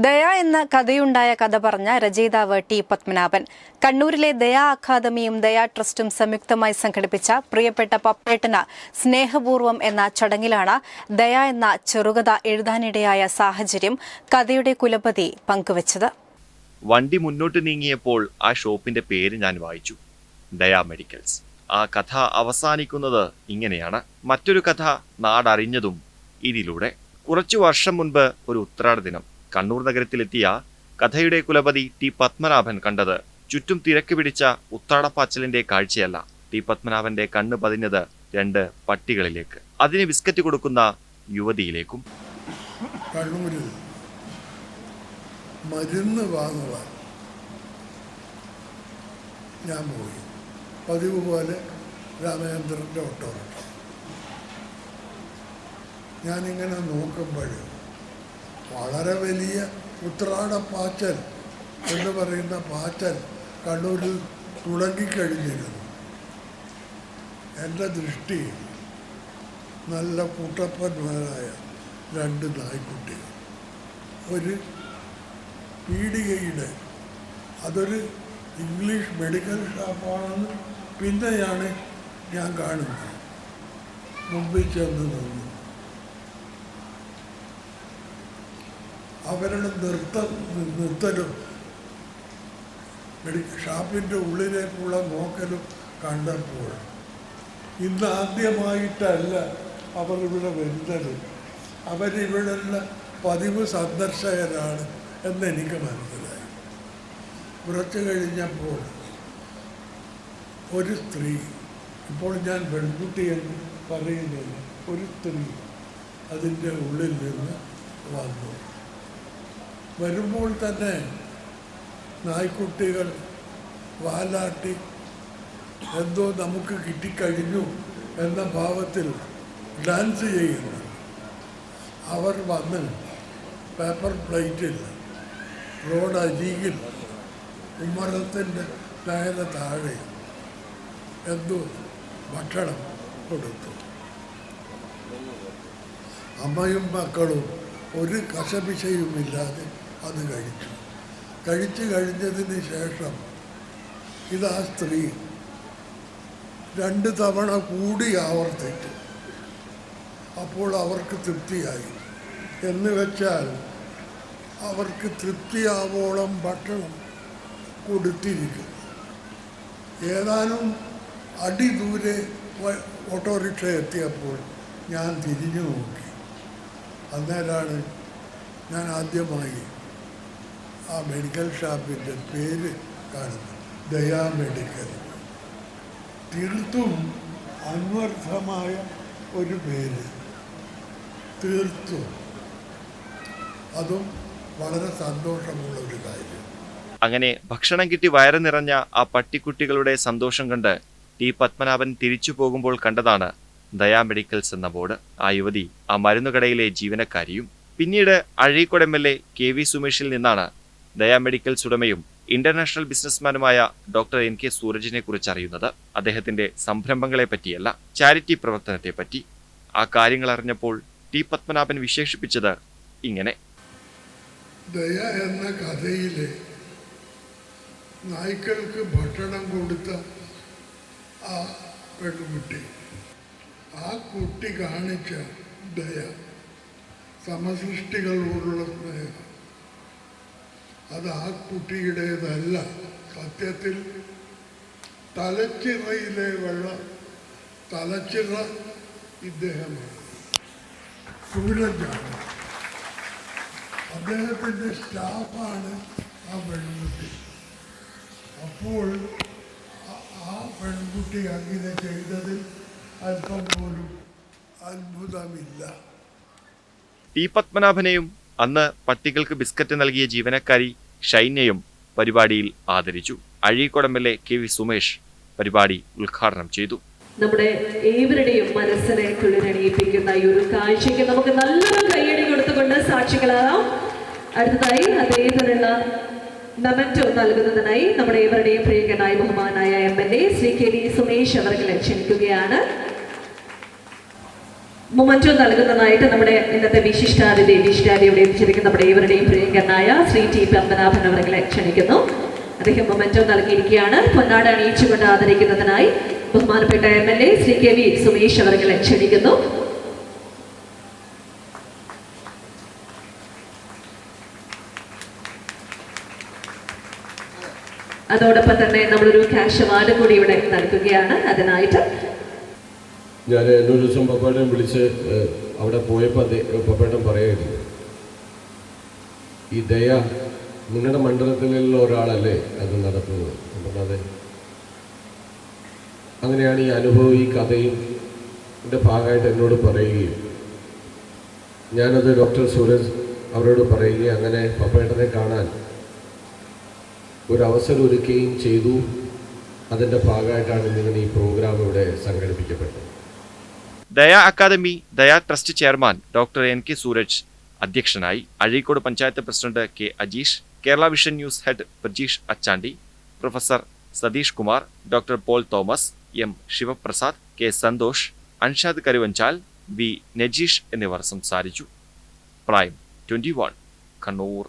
ദയ എന്ന കഥയുണ്ടായ കഥ പറഞ്ഞ രചയിതാവ് ടി പത്മനാഭൻ. കണ്ണൂരിലെ ദയാ അക്കാദമിയും ദയാ ട്രസ്റ്റും സംയുക്തമായി സംഘടിപ്പിച്ച പ്രിയപ്പെട്ട പപ്പേട്ടന് സ്നേഹപൂർവം എന്ന ചടങ്ങിലാണ് ദയ എന്ന ചെറുകഥ എഴുതാനിടയായ സാഹചര്യം കഥയുടെ കുലപതി പങ്കുവച്ചത്. വണ്ടി മുന്നോട്ട് നീങ്ങിയപ്പോൾ ആ ഷോപ്പിന്റെ പേര് ഞാൻ വായിച്ചു. ദയാ മെഡിക്കൽസ്. ആ കഥ അവസാനിക്കുന്നത് ഇങ്ങനെയാണ്. മറ്റൊരു കഥ നാടറിഞ്ഞതും ഇതിലൂടെ. കുറച്ചു വർഷം മുൻപ് ഒരു ഉത്രാട ദിനം. കണ്ണൂർ നഗരത്തിലെത്തിയ കഥയുടെ കുലപതി ടി പത്മനാഭൻ കണ്ടത് ചുറ്റും തിരക്ക് പിടിച്ച ഉത്താടപ്പാച്ചലിന്റെ കാഴ്ചയല്ല. ടി പത്മനാഭന്റെ കണ്ണ് പതിഞ്ഞത് രണ്ട് പട്ടികളിലേക്ക്. അതിന് ബിസ്ക്കറ്റ് കൊടുക്കുന്ന യുവതിയിലേക്കും. മരുന്ന് വാങ്ങുവാൻ ഞാൻ പോയി. പതിവ് പോലെ രാമചന്ദ്രന്റെ ഓട്ടോ ഞാനിങ്ങനെ നോക്കുമ്പോൾ വളരെ വലിയ ഉത്രാട പാച്ചൽ എന്ന് പറയുന്ന പാച്ചൽ കണ്ണൂരിൽ തുടങ്ങിക്കഴിഞ്ഞിരുന്നു. എന്റെ ദൃഷ്ടി നല്ല കൂട്ടപ്പന്മാരായ രണ്ട് നായ്ക്കുട്ടികൾ. ഒരു പീടികയുടെ അതൊരു ഇംഗ്ലീഷ് മെഡിക്കൽ ഷോപ്പാണെന്ന് പിന്നെയാണ് ഞാൻ കാണുന്നത്. മുമ്പിൽ ചെന്ന് നിന്നു. അവരുടെ നൃത്തം നിർത്തലും ഷാപ്പിന്റെ ഉള്ളിലേക്കുള്ള നോക്കലും കണ്ടപ്പോൾ ഇന്ന് ആദ്യമായിട്ടല്ല അവർ ഇവിടെ വരുന്നത് അവരിവിടെയുള്ള പതിവ് സന്ദർശകരാണ് എന്നെനിക്ക് മനസ്സിലായി. കുറച്ച് കഴിഞ്ഞപ്പോൾ ഒരു സ്ത്രീ ഇപ്പോൾ ഞാൻ പെൺകുട്ടി എന്ന് പറയുന്നില്ല ഒരു സ്ത്രീ അതിന്റെ ഉള്ളിൽ നിന്ന് വന്നു. വരുമ്പോൾ തന്നെ നായ്ക്കുട്ടികൾ വാലാട്ടി എന്തോ നമുക്ക് കിട്ടിക്കഴിഞ്ഞു എന്ന ഭാവത്തിൽ ഡാൻസ് ചെയ്യുന്നു. അവർ വന്ന് പേപ്പർ പ്ലേറ്റിൽ റോഡ് അരികിൽ ഉമ്മറത്തിന്റെ നേരെ താഴെ എന്തോ ഭക്ഷണം കൊടുത്തു. അമ്മയും മക്കളും ഒരു കശപിശയുമില്ലാതെ അത് കഴിച്ചു. കഴിച്ചു കഴിഞ്ഞതിന് ശേഷം ഇതാ സ്ത്രീ രണ്ട് തവണ കൂടി ആവർത്തിച്ചു. അപ്പോൾ അവർക്ക് തൃപ്തിയായി. എന്ന് വെച്ചാൽ അവർക്ക് തൃപ്തിയാവോളം ഭക്ഷണം കൊടുത്തിരിക്കുന്നു ഏതാനും അടിദൂരെ ഓട്ടോറിക്ഷ എത്തിയപ്പോൾ ഞാൻ തിരിഞ്ഞു നോക്കി അന്നേരമാണ് ഞാൻ ആദ്യമായി ആ മെഡിക്കൽ ഷാപ്പിന്റെ പേര് കാണുന്നു. ദയാ മെഡിക്കൽ. തീർത്തും അന്വർത്ഥമായ ഒരു പേര്. തീർത്തും. അതും വളരെ സന്തോഷമുള്ള ഒരു കാര്യം. അങ്ങനെ ഭക്ഷണം കിട്ടി വയറ് നിറഞ്ഞ ആ പട്ടിക്കുട്ടികളുടെ സന്തോഷം കണ്ട് ടി പത്മനാഭൻ തിരിച്ചു പോകുമ്പോൾ കണ്ടതാണ് ദയാ മെഡിക്കൽസ് എന്ന ബോർഡ്. ആ യുവതി ആ മരുന്നുകടയിലെ ജീവനക്കാരിയും പിന്നീട് Azhikode M L A K V സുമേഷിൽ നിന്നാണ് ദയാ മെഡിക്കൽസ് ഉടമയും ഇന്റർനാഷണൽ ബിസിനസ്മാനുമായ ഡോക്ടർ എൻ കെ സൂരജിനെ കുറിച്ച് അറിയുന്നത് അദ്ദേഹത്തിന്റെ സംരംഭങ്ങളെ പറ്റിയല്ല ചാരിറ്റി പ്രവർത്തനത്തെ പറ്റി. ആ കാര്യങ്ങൾ അറിഞ്ഞപ്പോൾ ടി പത്മനാഭൻ വിശേഷിപ്പിച്ചത് ഇങ്ങനെ. ദയ എന്ന കഥയിലെ നായ്ക്കൾക്ക് ഭക്ഷണം കൊടുത്ത ആ പെൺകുട്ടി ആ കുട്ടി കാണിച്ച ദയ സമസൃഷ്ടികളോടുള്ള സ്നേഹം. അത് ആ കുട്ടിയുടേതല്ല. സത്യത്തിൽ തലച്ചിറയിലെ വെള്ളം തലച്ചിറ ഇദ്ദേഹമാണ്. സൂരജാണ് അദ്ദേഹത്തിന്റെ സ്റ്റാഫാണ് ആ പെൺകുട്ടി. അപ്പോൾ ആ- പെൺകുട്ടി അങ്ങനെ ചെയ്തതിൽ അല്പം പോലും അത്ഭുതമില്ല. പി പത്മനാഭനെയും അന്ന് പട്ടികൾക്ക് ബിസ്ക്കറ്റ് നൽകിയ ജീവനക്കാരി ഷൈനയും പരിപാടിയിൽ ആദരിച്ചു. അഴീക്കോടമ്പിലെ കെ വി സുമേഷ് പരിപാടി ഉദ്ഘാടനം ചെയ്തു. നമ്മുടെ ഏവരുടെയും മനസ്സിനെ കുളിരണിയിപ്പിക്കുന്ന ഈ ഒരു കാഴ്ചയ്ക്ക് നമുക്ക് നല്ലൊരു കൈയടി കൊടുത്തുകൊണ്ട് സാക്ഷികളാകാം. അടുത്തതായി അദ്ദേഹത്തിനുള്ള നമറ്റോ നൽകുന്നതിനായി നമ്മുടെ ഏവരുടെയും പ്രിയങ്കനായ ബഹുമാനായ M L A Shri K V Sumesh അവർക്ക് ക്ഷണിക്കുകയാണ് മൊമന്റോ നൽകുന്നതായിട്ട് നമ്മുടെ ഇന്നത്തെ വിശിഷ്ടാതിഥി വിശിഷ്ടാതി ഇവിടെ എത്തിച്ചിരിക്കുന്ന നമ്മുടെ ഏവരുടെയും പ്രിയങ്കരനായ ശ്രീ ടി പത്മനാഭൻ അവരെ ക്ഷണിക്കുന്നു. അദ്ദേഹം മൊമന്റോ നൽകിയിരിക്കുകയാണ്. പൊന്നാട് അണിയിച്ചുകൊണ്ട് ആദരിക്കുന്നതിനായി ബഹുമാനപ്പെട്ട M L A Shri K V Sumesh അവരെ ക്ഷണിക്കുന്നു. അതോടൊപ്പം തന്നെ നമ്മളൊരു ക്യാഷ് അവാർഡ് കൂടി ഇവിടെ നൽകുകയാണ്. അതിനായിട്ട് ഞാൻ എന്നൊരു ദിവസം പപ്പേട്ടൻ വിളിച്ച് അവിടെ പോയപ്പോൾ അദ്ദേഹം പപ്പേട്ടൻ പറയായിരുന്നു ഈ ദയ നിങ്ങളുടെ മണ്ഡലത്തിലുള്ള ഒരാളല്ലേ അത് നടത്തുന്നത്? അതെ. അങ്ങനെയാണ് ഈ അനുഭവം ഈ കഥയും എന്റെ ഭാഗമായിട്ട് എന്നോട് പറയുകയും ഞാനത് ഡോക്ടർ സൂരജ് അവരോട് പറയുകയും അങ്ങനെ പപ്പേട്ടനെ കാണാൻ ഒരു ഒരുക്കുകയും ചെയ്തു. അതിന്റെ ഭാഗമായിട്ടാണ് ഇന്നിങ്ങനെ ഈ പ്രോഗ്രാം ഇവിടെ സംഘടിപ്പിക്കപ്പെട്ടത്. Daya academy Daya trust chairman doctor N K Suraj അധ്യക്ഷനായി Azhikode panchayat president K Ajeesh Kerala vision news head Prajeesh Achandi professor Satheesh Kumar doctor Paul Thomas M Sivaprasad K Santhosh Anshad Karuvanchal V Najeesh എന്നിവർ സംസാരിച്ചു. Prime twenty one Kannur.